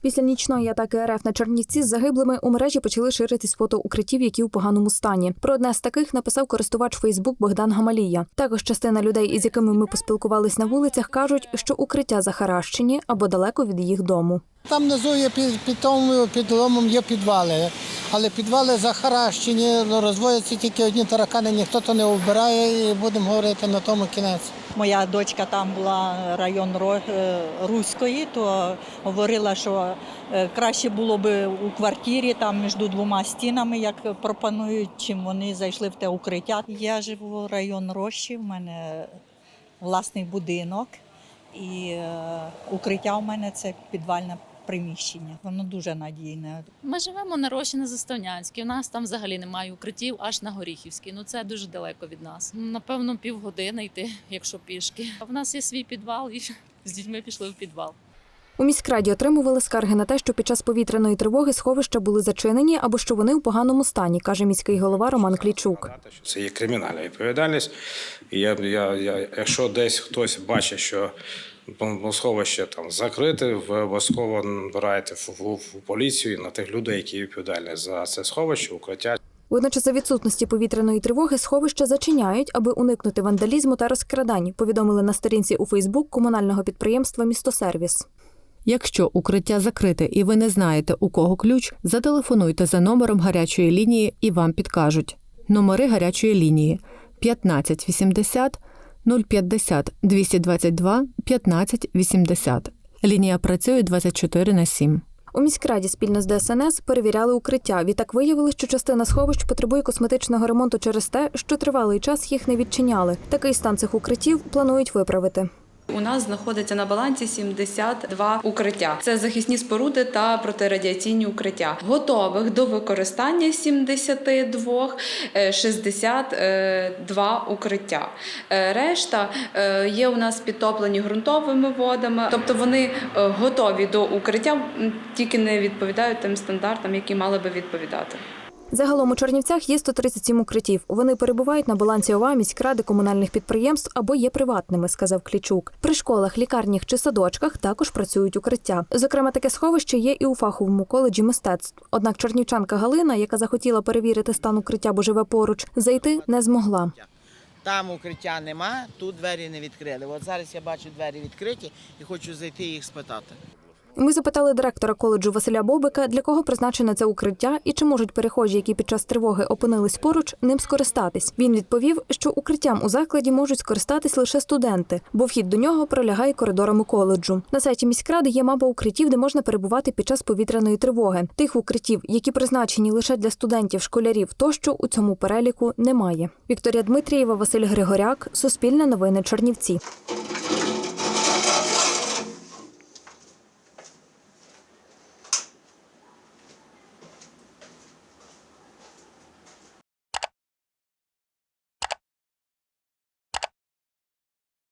Після нічної атаки РФ на Чернівці з загиблими у мережі почали ширитись фото укриттів, які у поганому стані. Про одне з таких написав користувач Фейсбук Богдан Гамалія. Також частина людей, із якими ми поспілкувались на вулицях, кажуть, що укриття захаращені або далеко від їх дому. Там внизу є під, під тому підломом є підвали, але підвали захаращені, розводяться тільки одні таракани, ніхто то не вбирає і будемо говорити на тому кінець. Моя дочка там була район е, Руської, то говорила, що е, краще було би у квартирі там між двома стінами, як пропонують, чим вони зайшли в те укриття. Я живу в район Рощі, в мене власний будинок, і е, укриття у мене це підвальне приміщення. Воно дуже надійне. Ми живемо на Рощі на Заставнянській. У нас там взагалі немає укриттів, аж на Горіхівській. Ну це дуже далеко від нас. Ну, Напевно, півгодини йти, якщо пішки. У нас є свій підвал, і з дітьми пішли в підвал. У міськраді отримували скарги на те, що під час повітряної тривоги сховища були зачинені або що вони у поганому стані, каже міський голова Роман Клічук. Це є кримінальна відповідальність. Я, я, я, якщо десь хтось бачить, що бомбосховище там закрите, ви обов'язково набираєте в, в, в поліцію на тих людей, які відповідальні за це сховище, укриття. Водночас за відсутності повітряної тривоги сховища зачиняють, аби уникнути вандалізму та розкрадань. Повідомили на сторінці у Фейсбук комунального підприємства Містосервіс. Якщо укриття закрите і ви не знаєте, у кого ключ, зателефонуйте за номером гарячої лінії і вам підкажуть. Номери гарячої лінії 1580 050 222 1580. Лінія працює 24 на 7. У міськраді спільно з ДСНС перевіряли укриття. Відтак виявили, що частина сховищ потребує косметичного ремонту через те, що тривалий час їх не відчиняли. Такий стан цих укриттів планують виправити. У нас знаходиться на балансі 72 укриття. Це захисні споруди та протирадіаційні укриття. Готових до використання 72, е, 62 укриття. Е, Решта е, є у нас підтоплені ґрунтовими водами, тобто вони е, готові до укриття, тільки не відповідають тим стандартам, які мали би відповідати. Загалом у Чернівцях є 137 укриттів. Вони перебувають на балансі ОВА, міськради, комунальних підприємств або є приватними, сказав Клічук. При школах, лікарнях чи садочках також працюють укриття. Зокрема, таке сховище є і у фаховому коледжі мистецтв. Однак чернівчанка Галина, яка захотіла перевірити стан укриття, бо живе поруч, зайти не змогла. Там укриття нема, тут двері не відкрили. От зараз я бачу двері відкриті і хочу зайти і їх спитати. Ми запитали директора коледжу Василя Бобика, для кого призначено це укриття і чи можуть перехожі, які під час тривоги опинились поруч, ним скористатись. Він відповів, що укриттям у закладі можуть скористатись лише студенти, бо вхід до нього пролягає коридорами коледжу. На сайті міськради є мапа укриттів, де можна перебувати під час повітряної тривоги. Тих укриттів, які призначені лише для студентів, школярів, тощо у цьому переліку немає. Вікторія Дмитрієва, Василь Григоряк, Суспільне новини Чернівці.